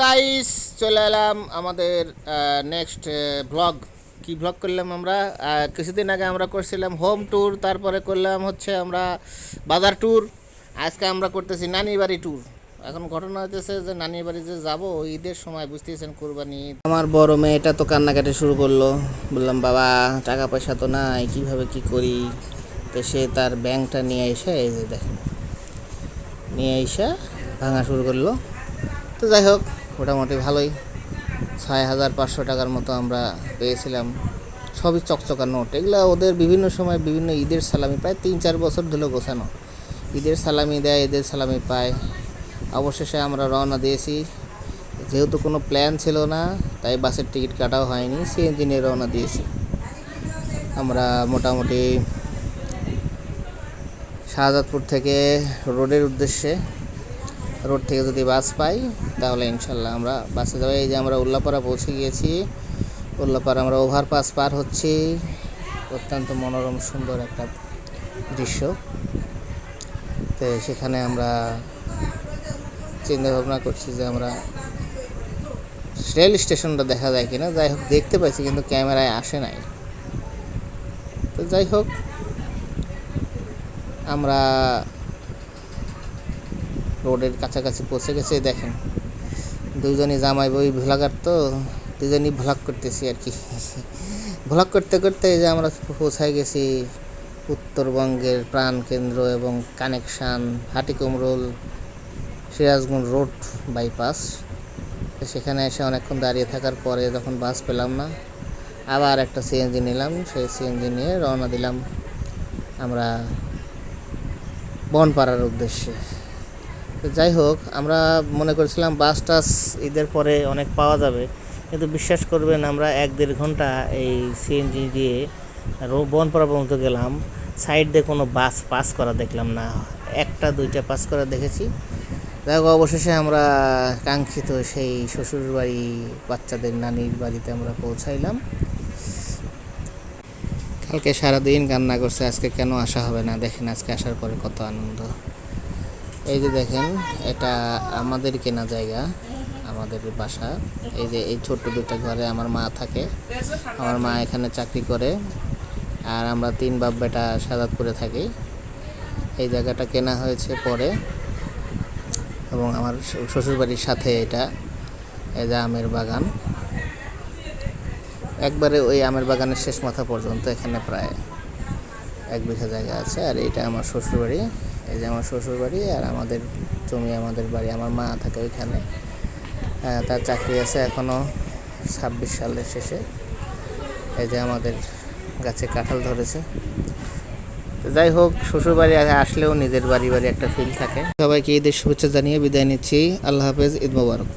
Guys চলে এলাম আমাদের নেক্সট ব্লগ কি ব্লগ করলাম আমরা? কিছুদিন আগে আমরা করছিলাম হোম ট্যুর তারপরে করলাম হচ্ছে আমরা বাজার ট্যুর আজকে আমরা করতেছি নানির বাড়ি ট্যুর এখন ঘটনা হতেছে যে নানির বাড়ি যে যাব ঈদের সময় বুঝতেছেন কোরবানি। আমার বড় মেয়েটা তো কান্নাকাটি শুরু করল। বললাম, বাবা টাকা পয়সা তো নাই, কীভাবে কি করি? তো সে তার ব্যাংকটা নিয়ে এসে এই নিয়ে এসে ভাঙা শুরু করল। তো যাই হোক, মোটামুটি ভালোই। ছয় হাজার পাঁচশো টাকার মতো আমরা পেয়েছিলাম। সবই চকচকা নোট। এগুলো ওদের বিভিন্ন সময় বিভিন্ন ঈদের সালামি প্রায় তিন চার বছর ধরে গোছানো। ঈদের সালামি দেয়, ঈদের সালামি পায়। অবশেষে আমরা রওনা দিয়েছি। যেহেতু কোনো প্ল্যান ছিল না, তাই বাসের টিকিট কাটাও হয়নি। সিএনজি নিয়ে রওনা দিয়েছি। আমরা মোটামুটি শাহজাদপুর থেকে রোডের উদ্দেশ্যে রোড থেকে যদি বাস পাই, তাহলে ইনশাল্লাহ আমরা বাসে যাব। এই যে আমরা উল্লাপাড়া পৌঁছে গিয়েছি। উল্লাপাড়া আমরা ওভারপাস পার হচ্ছি। অত্যন্ত মনোরম, সুন্দর একটা দৃশ্য। তো সেখানে আমরা চিন্তা ভাবনা করছি যে আমরা রেল স্টেশনটা দেখা যায় কিনা। যাই হোক, দেখতে পাইছি কিন্তু ক্যামেরায় আসে নাই। তো যাই হোক, আমরা রোডের কাছাকাছি পৌঁছে গেছে দেখেন। দুইজনই জামাই বই ভ্লগার তো, দুজনই ভ্লগ করতেছি আর কি। ভ্লগ করতে করতে যে আমরা পৌঁছায় গেছি উত্তরবঙ্গের প্রাণকেন্দ্র এবং connection Hatikumrul Sirajganj road bypass. সেখানে এসে অনেকক্ষণ দাঁড়িয়ে থাকার পরে যখন বাস পেলাম না, আবার একটা সিএনজি নিলাম। সেই সিএনজি নিয়ে রওনা দিলাম আমরা বনপাড়ার উদ্দেশ্যে। তো যাই হোক, আমরা মনে করেছিলাম বাস টাস ঈদের পরে অনেক পাওয়া যাবে। কিন্তু বিশ্বাস করবেন, আমরা এক দেড় ঘণ্টা এই সিএনজি দিয়ে বনপাড়া পর্যন্ত গেলাম। সাইড দিয়ে কোনো বাস পাস করা দেখলাম না। একটা, দুইটা পাস করা দেখেছি। যাই হোক, অবশেষে আমরা কাঙ্ক্ষিত সেই শ্বশুর বাড়ি বাচ্চাদের নানির বাড়িতে আমরা পৌঁছাইলাম। কালকে সারাদিন কান্না করছে, আজকে কেন আসা হবে না? দেখেন আজকে আসার পরে কত আনন্দ। এই যে দেখেন, এটা আমাদের কেনা জায়গা, আমাদের বাসা। এই যে এই ছোট্ট দুটো ঘরে আমার মা থাকে। আমার মা এখানে চাকরি করে, আর আমরা তিন বাপ বেটা সাজাদপুরে থাকি। এই জায়গাটা কেনা হয়েছে পরে, এবং আমার শ্বশুরবাড়ির সাথে এটা, এই যে আমের বাগান। একবারে ওই আমের বাগানের শেষ মাথা পর্যন্ত এখানে প্রায়। এক বিঘা জায়গা আছে, আর এটা আমার শ্বশুরবাড়ি। এই যে আমার শ্বশুরবাড়ি আর আমাদের জমি, আমাদের বাড়ি, আমার মা থাকে ওইখানে। তার চাকরি আছে এখনও ছাব্বিশ সালের শেষে। এই যে আমাদের গাছে কাঁঠাল ধরেছে। যাই হোক, শ্বশুরবাড়ি আসলেও নিজের বাড়ি বাড়ি একটা ফিল থাকে। সবাইকে ঈদের শুভেচ্ছা জানিয়ে বিদায় নিচ্ছি। আল্লাহ হাফেজ, ঈদ মোবারক।